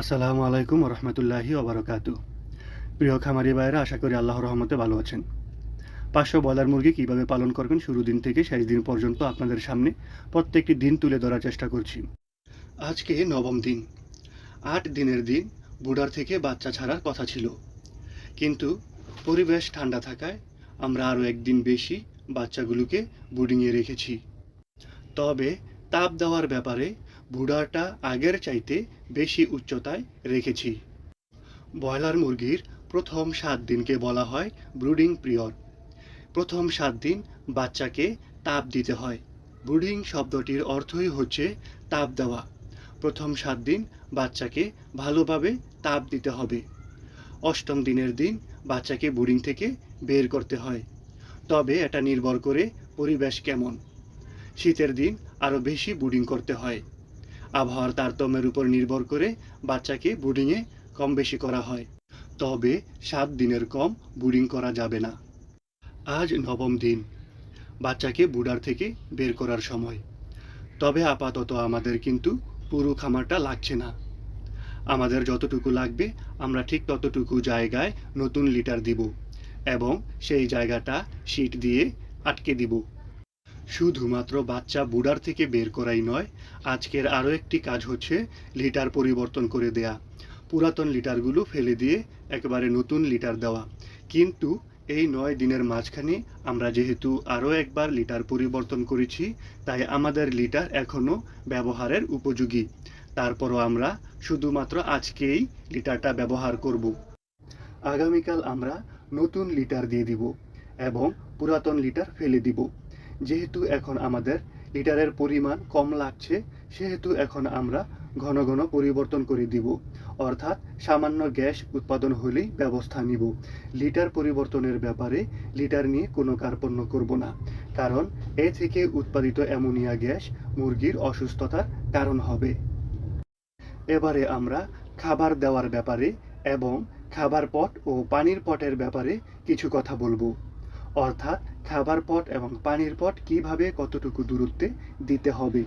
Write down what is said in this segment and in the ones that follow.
আসসালামু আলাইকুম রহমতুল্লাহি ওবরাকাত প্রিয় খামারি ভাইয়েরা, আশা করি আল্লাহর রহমতে ভালো আছেন। পাঁচশো বলার মুরগি কীভাবে পালন করবেন শুরু দিন থেকে শেষ দিন পর্যন্ত আপনাদের সামনে প্রত্যেকটি দিন তুলে ধরার চেষ্টা করছি। আজকে নবম দিন। আট দিনের দিন বুড়ার থেকে বাচ্চা ছাড়ার কথা ছিল। কিন্তু পরিবেশ ঠান্ডা থাকায় আমরা আরও একদিন বেশি বাচ্চাগুলোকে বুডিংয়ে রেখেছি। তবে তাপ দেওয়ার ব্যাপারে বুড়াটা আগের চাইতে বেশি উচ্চতায় রেখেছি। ব্রয়লার মুরগির প্রথম সাত দিনকে বলা হয় ব্রুডিং পিরিয়ড। প্রথম সাত দিন বাচ্চাকে তাপ দিতে হয়। ব্রুডিং শব্দটির অর্থই হচ্ছে তাপ দেওয়া। প্রথম সাত দিন বাচ্চাকে ভালোভাবে তাপ দিতে হবে। অষ্টম দিনের দিন বাচ্চাকে ব্রুডিং থেকে বের করতে হয়। তবে এটা নির্ভর করে পরিবেশ কেমন। শীতের দিন আরও বেশি ব্রুডিং করতে হয়। আবহাওয়ার তারতম্যের উপর নির্ভর করে বাচ্চাকে বুডিংয়ে কম বেশি করা হয়। তবে সাত দিনের কম বুডিং করা যাবে না। আজ নবম দিন। বাচ্চাকে বুডার থেকে বের করার সময়। তবে আপাতত আমাদের কিন্তু পুরো খামারটা লাগছে না। আমাদের যতটুকু লাগবে, আমরা ঠিক ততটুকু জায়গায় নতুন লিটার দিব এবং সেই জায়গাটা শীট দিয়ে আটকে দিব। শুধুমাত্র বাচ্চা বুডার থেকে বের করাই নয়, আজকের আরও একটি কাজ হচ্ছে লিটার পরিবর্তন করে দেয়া। পুরাতন লিটারগুলো ফেলে দিয়ে একেবারে নতুন লিটার দেওয়া। কিন্তু এই নয় দিনের মাঝখানে আমরা যেহেতু আরও একবার লিটার পরিবর্তন করেছি, তাই আমাদের লিটার এখনও ব্যবহারের উপযোগী। তারপরও আমরা শুধুমাত্র আজকেই লিটারটা ব্যবহার করব। আগামীকাল আমরা নতুন লিটার দিয়ে দিব এবং পুরাতন লিটার ফেলে দিব। যেহেতু এখন আমাদের লিটারের পরিমাণ কম লাগছে, সেহেতু এখন আমরা ঘন ঘন পরিবর্তন করে দিব। অর্থাৎ সামান্য গ্যাস উৎপাদন হলেই ব্যবস্থা নিব। লিটার পরিবর্তনের ব্যাপারে লিটার নিয়ে কোনো কার্পণ্য করব না। কারণ এ থেকে উৎপাদিত অ্যামোনিয়া গ্যাস মুরগির অসুস্থতার কারণ হবে। এবারে আমরা খাবার দেওয়ার ব্যাপারে এবং খাবার পট ও পানির পটের ব্যাপারে কিছু কথা বলব। অর্থাৎ খাবার পট এবং পানির পট কীভাবে কতটুকু দূরত্বে দিতে হবে?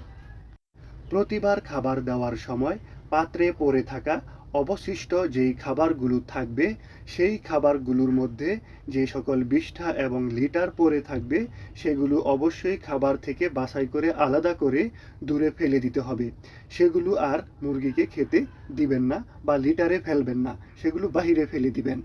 প্রতিবার খাবার দেওয়ার সময় পাত্রে পড়ে থাকা অবশিষ্ট যেই খাবারগুলো থাকবে, সেই খাবারগুলোর মধ্যে যে সকল বিষ্ঠা এবং লিটার পড়ে থাকবে, সেগুলো অবশ্যই খাবার থেকে বাছাই করে আলাদা করে দূরে ফেলে দিতে হবে। সেগুলো আর মুরগিকে খেতে দিবেন না বা লিটারে ফেলবেন না, সেগুলো বাহিরে ফেলে দিবেন।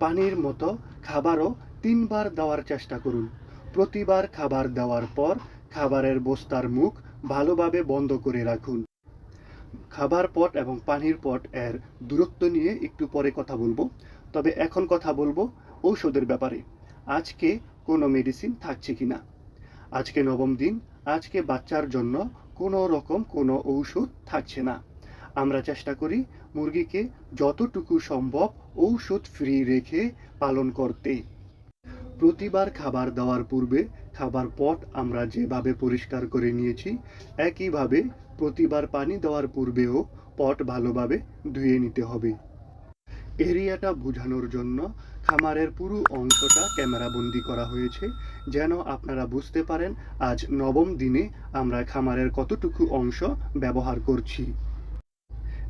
পানির মতো খাবারও তিনবার দেওয়ার চেষ্টা করুন। প্রতিবার খাবার দেওয়ার পর খাবারের বস্তার মুখ ভালোভাবে বন্ধ করে রাখুন। খাবার পট এবং পানির পট এর দূরত্ব নিয়ে একটু পরে কথা বলব। তবে এখন কথা বলব ঔষধের ব্যাপারে। আজকে কোনো মেডিসিন থাকছে কি না আজকে নবম দিন, আজকে বাচ্চার জন্য কোনো রকম কোনো ঔষধ থাকছে না। আমরা চেষ্টা করি মুরগিকে যতটুকু সম্ভব ঔষধ ফ্রি রেখে পালন করতে। প্রতিবার খাবার দেওয়ার পূর্বে খাবার পট আমরা যেভাবে পরিষ্কার করে নিয়েছি, একইভাবে প্রতিবার পানি দেওয়ার পূর্বেও পট ভালোভাবে ধুয়ে নিতে হবে। এরিয়াটা বোঝানোর জন্য খামারের পুরো অংশটা ক্যামেরাবন্দি করা হয়েছে, যেন আপনারা বুঝতে পারেন আজ নবম দিনে আমরা খামারের কতটুকু অংশ ব্যবহার করছি।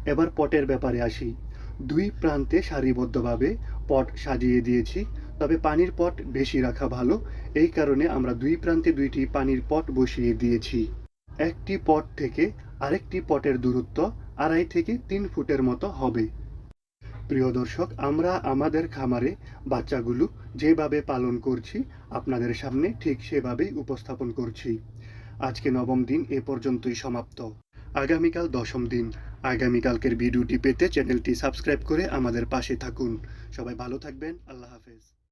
এবার পটের ব্যাপারে আসি। দুই প্রান্তে সারিবদ্ধভাবে পট সাজিয়ে দিয়েছি। তবে পানির পট বেশি রাখা ভালো। এই কারণে আমরা দুই প্রান্তে দুইটি পানির পট বসিয়ে দিয়েছি। একটি পট থেকে আরেকটি পটের দূরত্ব আড়াই থেকে তিন ফুটের মতো হবে। প্রিয় দর্শক, আমরা আমাদের খামারে বাচ্চাগুলো যেভাবে পালন করছি, আপনাদের সামনে ঠিক সেভাবেই উপস্থাপন করছি। আজকে নবম দিন, এ পর্যন্তই সমাপ্ত। আগামীকাল দশম দিন। আগামীকালকের ভিডিওটি পেতে চ্যানেলটি সাবস্ক্রাইব করে আমাদের পাশে থাকুন। সবাই ভালো থাকবেন। আল্লাহ হাফেজ।